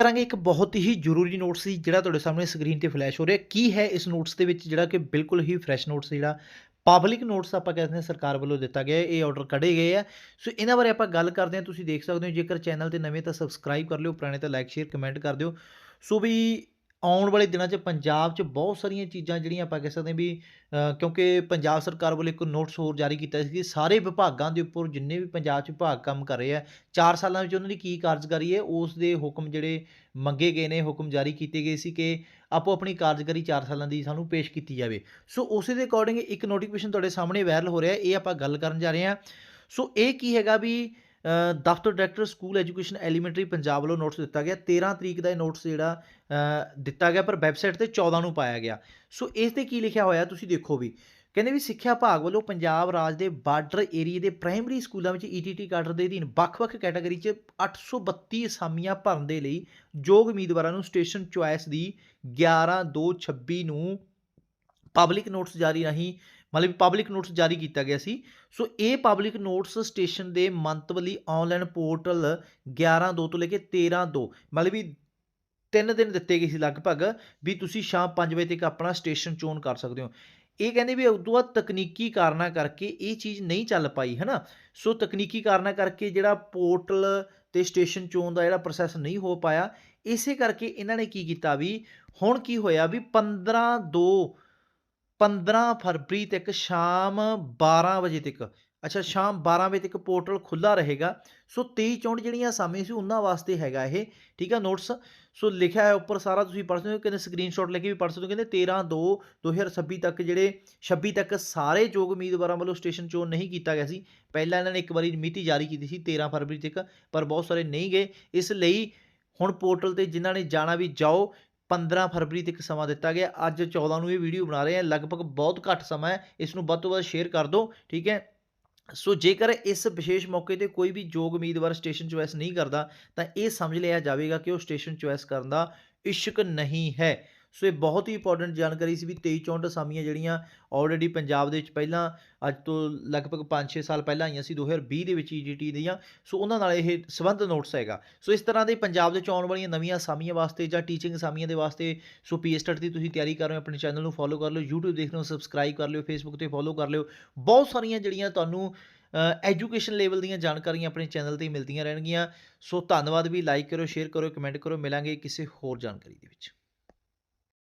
ਕਰਾਂਗੇ, ਇੱਕ ਬਹੁਤ ਹੀ ਜ਼ਰੂਰੀ ਨੋਟਸ ਸੀ ਜਿਹੜਾ ਤੁਹਾਡੇ ਸਾਹਮਣੇ ਸਕਰੀਨ ਤੇ ਫਲੈਸ਼ ਹੋ ਰਿਹਾ। ਕੀ ਹੈ ਇਸ ਨੋਟਸ ਦੇ ਵਿੱਚ ਜਿਹੜਾ ਕਿ ਬਿਲਕੁਲ ਹੀ ਫਰੈਸ਼ ਨੋਟਸ ਜਿਹੜਾ ਪਬਲਿਕ ਨੋਟਸ ਆਪਾਂ ਕਹਿੰਦੇ ਹਾਂ ਸਰਕਾਰ ਵੱਲੋਂ ਦਿੱਤਾ ਗਿਆ ਇਹ ਆਰਡਰ ਕੱਢੇ ਗਏ ਆ। ਸੋ ਇਹਨਾਂ ਬਾਰੇ ਆਪਾਂ ਗੱਲ ਕਰਦੇ ਹਾਂ, ਤੁਸੀਂ ਦੇਖ ਸਕਦੇ ਹੋ, ਜੇਕਰ ਚੈਨਲ ਤੇ ਨਵੇਂ ਤਾਂ ਸਬਸਕ੍ਰਾਈਬ ਕਰ ਲਿਓ, ਪੁਰਾਣੇ ਤਾਂ ਲਾਈਕ ਸ਼ੇਅਰ ਕਮੈਂਟ ਕਰ ਦਿਓ। ਸੋ ਵੀ ਆਉਣ ਵਾਲੇ ਦਿਨਾਂ 'ਚ ਪੰਜਾਬ 'ਚ ਬਹੁਤ ਸਾਰੀਆਂ ਚੀਜ਼ਾਂ ਜਿਹੜੀਆਂ ਆਪਾਂ ਕਹਿ ਸਕਦੇ ਹਾਂ ਵੀ ਕਿਉਂਕਿ ਪੰਜਾਬ ਸਰਕਾਰ ਵੱਲੋਂ ਇੱਕ ਨੋਟਿਸ ਹੋਰ ਜਾਰੀ ਕੀਤਾ ਸੀ ਕਿ ਸਾਰੇ ਵਿਭਾਗਾਂ ਦੇ ਉੱਪਰ ਜਿੰਨੇ ਵੀ ਪੰਜਾਬ 'ਚ ਵਿਭਾਗ ਕੰਮ ਕਰ ਰਹੇ ਆ 4 ਸਾਲਾਂ ਵਿੱਚ ਉਹਨਾਂ ਦੀ ਕੀ ਕਾਰਜਕਾਰੀ ਹੈ, ਉਸ ਦੇ ਹੁਕਮ ਜਿਹੜੇ ਮੰਗੇ ਗਏ ਨੇ, ਹੁਕਮ ਜਾਰੀ ਕੀਤੇ ਗਏ ਸੀ ਕਿ ਆਪੋ ਆਪਣੀ ਕਾਰਜਕਾਰੀ 4 ਸਾਲਾਂ ਦੀ ਸਾਨੂੰ ਪੇਸ਼ ਕੀਤੀ ਜਾਵੇ। ਸੋ ਉਸੇ ਦੇ ਅਕੋਰਡਿੰਗ ਇੱਕ ਨੋਟੀਫਿਕੇਸ਼ਨ ਤੁਹਾਡੇ ਸਾਹਮਣੇ ਵਾਇਰਲ ਹੋ ਰਿਹਾ, ਇਹ ਆਪਾਂ ਗੱਲ ਕਰਨ ਜਾ ਰਹੇ ਹਾਂ। ਸੋ ਇਹ ਕੀ ਹੈਗਾ ਵੀ ਦਫ਼ਤਰ director school education elementary Punjab ਵੱਲੋਂ ਨੋਟਿਸ ਦਿੱਤਾ ਗਿਆ। 13 ਤਰੀਕ ਦਾ ਇਹ ਨੋਟਿਸ ਜਿਹੜਾ ਦਿੱਤਾ ਗਿਆ, ਪਰ ਵੈਬਸਾਈਟ ਤੇ 14 ਨੂੰ ਪਾਇਆ ਗਿਆ। ਸੋ ਇਸ ਤੇ ਕੀ ਲਿਖਿਆ ਹੋਇਆ ਤੁਸੀਂ ਦੇਖੋ ਵੀ। ਕਹਿੰਦੇ ਵੀ ਸਿੱਖਿਆ ਵਿਭਾਗ ਵੱਲੋਂ ਪੰਜਾਬ ਰਾਜ ਦੇ ਬਾਰਡਰ ਏਰੀਏ ਦੇ ਪ੍ਰਾਇਮਰੀ ਸਕੂਲਾਂ ਵਿੱਚ ਈਟੀਟੀ ਕਾਡਰ ਦੇ ਅਧੀਨ ਵੱਖ-ਵੱਖ ਕੈਟਾਗਰੀ 'ਚ 832 ਅਸਾਮੀਆਂ ਭਰਨ ਦੇ ਲਈ ਯੋਗ ਉਮੀਦਵਾਰਾਂ ਨੂੰ ਸਟੇਸ਼ਨ ਚੁਆਇਸ ਦੀ 11/2/26 ਨੂੰ ਪਬਲਿਕ ਨੋਟਿਸ ਜਾਰੀ ਰਾਹੀਂ ਮਤਲਬ ਪਬਲਿਕ ਨੋਟਿਸ ਜਾਰੀ ਕੀਤਾ ਗਿਆ ਸੀ। ਸੋ ਇਹ ਪਬਲਿਕ ਨੋਟਿਸ ਸਟੇਸ਼ਨ ਦੇ ਮੰਤਵਲੀ ਆਨਲਾਈਨ ਪੋਰਟਲ 11/2 ਤੋਂ ਲੈ ਕੇ 13/2 ਮਤਲਬ ਵੀ ਤਿੰਨ ਦਿਨ ਦਿੱਤੇ ਗਏ ਸੀ ਲਗਭਗ ਵੀ ਤੁਸੀਂ ਸ਼ਾਮ 5 ਵਜੇ ਤੱਕ ਆਪਣਾ ਸਟੇਸ਼ਨ ਚੋਣ ਕਰ ਸਕਦੇ ਹੋ। ਇਹ ਕਹਿੰਦੇ ਵੀ ਉਦੋਂ ਬਾਅਦ ਤਕਨੀਕੀ ਕਾਰਨਾਂ ਕਰਕੇ ਇਹ ਚੀਜ਼ ਨਹੀਂ ਚੱਲ ਪਾਈ ਹੈ ਨਾ ਸੋ ਤਕਨੀਕੀ ਕਾਰਨਾਂ ਕਰਕੇ ਜਿਹੜਾ ਪੋਰਟਲ ਤੇ ਸਟੇਸ਼ਨ ਚੋਣ ਦਾ ਜਿਹੜਾ ਪ੍ਰੋਸੈਸ ਨਹੀਂ ਹੋ ਪਾਇਆ, ਇਸੇ ਕਰਕੇ ਇਹਨਾਂ ਨੇ ਕੀ ਕੀਤਾ ਵੀ ਹੁਣ ਕੀ ਹੋਇਆ ਵੀ 15 2 15 ਫਰਵਰੀ ਤੱਕ ਸ਼ਾਮ 12 ਵਜੇ ਤੱਕ। ਅੱਛਾ, ਸ਼ਾਮ 12 ਵਜੇ ਤੱਕ ਪੋਰਟਲ ਖੁੱਲਾ ਰਹੇਗਾ। ਸੋ 23 64 ਜਿਹੜੀਆਂ ਅਸਾਮੀਆਂ ਸੀ, ਉਹਨਾਂ ਵਾਸਤੇ ਹੈਗਾ ਇਹ। ਠੀਕ ਆ, ਨੋਟਸ? ਸੋ ਲਿਖਿਆ ਹੈ ਉੱਪਰ ਸਾਰਾ ਤੁਸੀਂ ਪੜ੍ਹ ਸਕਦੇ ਹੋ ਕਹਿੰਦੇ ਸਕਰੀਨਸ਼ਾਟ ਲੈ ਕੇ ਵੀ ਪੜ੍ਹ ਸਕਦੇ ਹੋ, ਕਹਿੰਦੇ 13 2 2026 ਤੱਕ ਜਿਹੜੇ 26 ਤੱਕ ਸਾਰੇ ਯੋਗ ਉਮੀਦਵਾਰਾਂ ਵੱਲੋਂ ਸਟੇਸ਼ਨ ਚੋਣ ਨਹੀਂ ਕੀਤਾ ਗਿਆ ਸੀ। ਪਹਿਲਾਂ ਇਹਨਾਂ ਨੇ ਇੱਕ ਵਾਰੀ ਮਿਤੀ ਜਾਰੀ ਕੀਤੀ ਸੀ 13 ਫਰਵਰੀ ਤੱਕ, ਪਰ ਬਹੁਤ ਸਾਰੇ ਨਹੀਂ ਗਏ। ਇਸ ਲਈ ਹੁਣ ਪੋਰਟਲ ਤੇ ਜਿਨ੍ਹਾਂ ਨੇ ਜਾਣਾ ਵੀ ਜਾਓ 15 ਫਰਵਰੀ ਤੱਕ ਸਮਾਂ ਦਿੱਤਾ ਗਿਆ। ਅੱਜ 14 ਨੂੰ ਇਹ ਵੀਡੀਓ ਬਣਾ ਰਹੇ ਹਾਂ। ਲਗਭਗ ਬਹੁਤ ਘੱਟ ਸਮਾਂ ਹੈ। ਇਸ ਨੂੰ ਵੱਧ ਤੋਂ ਵੱਧ ਸ਼ੇਅਰ ਕਰ ਦਿਓ, ਠੀਕ ਹੈ? ਸੋ ਜੇਕਰ ਇਸ ਵਿਸ਼ੇਸ਼ ਮੌਕੇ ਤੇ ਕੋਈ ਵੀ ਯੋਗ ਉਮੀਦਵਾਰ ਸਟੇਸ਼ਨ ਚੁਆਇਸ ਨਹੀਂ ਕਰਦਾ, ਤਾਂ ਇਹ ਸਮਝ ਲਿਆ ਜਾਵੇਗਾ ਕਿ ਉਹ ਸਟੇਸ਼ਨ ਚੁਆਇਸ ਕਰਨ ਦਾ ਇਸ਼ਕ ਨਹੀਂ ਹੈ। ਸੋ ਇਹ ਬਹੁਤ ਹੀ ਇੰਪੋਰਟੈਂਟ ਜਾਣਕਾਰੀ ਸੀ ਵੀ 23 64 ਅਸਾਮੀਆਂ ਜਿਹੜੀਆਂ ਆਲਰੇਡੀ ਪੰਜਾਬ ਦੇ ਵਿੱਚ ਪਹਿਲਾਂ ਅੱਜ ਤੋਂ ਲਗਭਗ 5-6 ਸਾਲ ਪਹਿਲਾਂ ਆਈਆਂ ਸੀ 2020 ਦੇ ਵਿੱਚ ਈਡੀਟੀ ਦੀਆਂ। ਸੋ ਉਹਨਾਂ ਨਾਲ ਇਹ ਸਬੰਧ ਨੋਟਸ ਹੈਗਾ। ਸੋ ਇਸ ਤਰ੍ਹਾਂ ਦੇ ਪੰਜਾਬ ਦੇ ਵਿੱਚ ਆਉਣ ਵਾਲੀਆਂ ਨਵੀਆਂ ਅਸਾਮੀਆਂ ਵਾਸਤੇ ਜਾਂ ਟੀਚਿੰਗ ਅਸਾਮੀਆਂ ਦੇ ਵਾਸਤੇ ਸੋ ਪੀਐਸਟਟ ਦੀ ਤੁਸੀਂ ਤਿਆਰੀ ਕਰ ਰਹੇ ਹੋ, ਆਪਣੇ ਚੈਨਲ ਨੂੰ ਫੋਲੋ ਕਰ ਲਿਓ, YouTube ਦੇਖ ਰਹੇ ਹੋ ਸਬਸਕ੍ਰਾਈਬ ਕਰ ਲਿਓ, Facebook ਤੇ ਫੋਲੋ ਕਰ ਲਿਓ। ਬਹੁਤ ਸਾਰੀਆਂ ਜਿਹੜੀਆਂ ਤੁਹਾਨੂੰ ਐਜੂਕੇਸ਼ਨ ਲੈਵਲ ਦੀਆਂ ਜਾਣਕਾਰੀਆਂ ਆਪਣੇ ਚੈਨਲ ਤੇ ਮਿਲਦੀਆਂ ਰਹਿਣਗੀਆਂ। ਸੋ ਧੰਨਵਾਦ ਵੀ ਲਾਈਕ ਕਰੋ ਸ਼ੇਅਰ ਕਰੋ ਕਮੈਂਟ ਕਰੋ ਮਿਲਾਂਗੇ ਕਿਸੇ ਹੋਰ ਜਾਣਕਾਰੀ ਦੇ ਵਿੱਚ।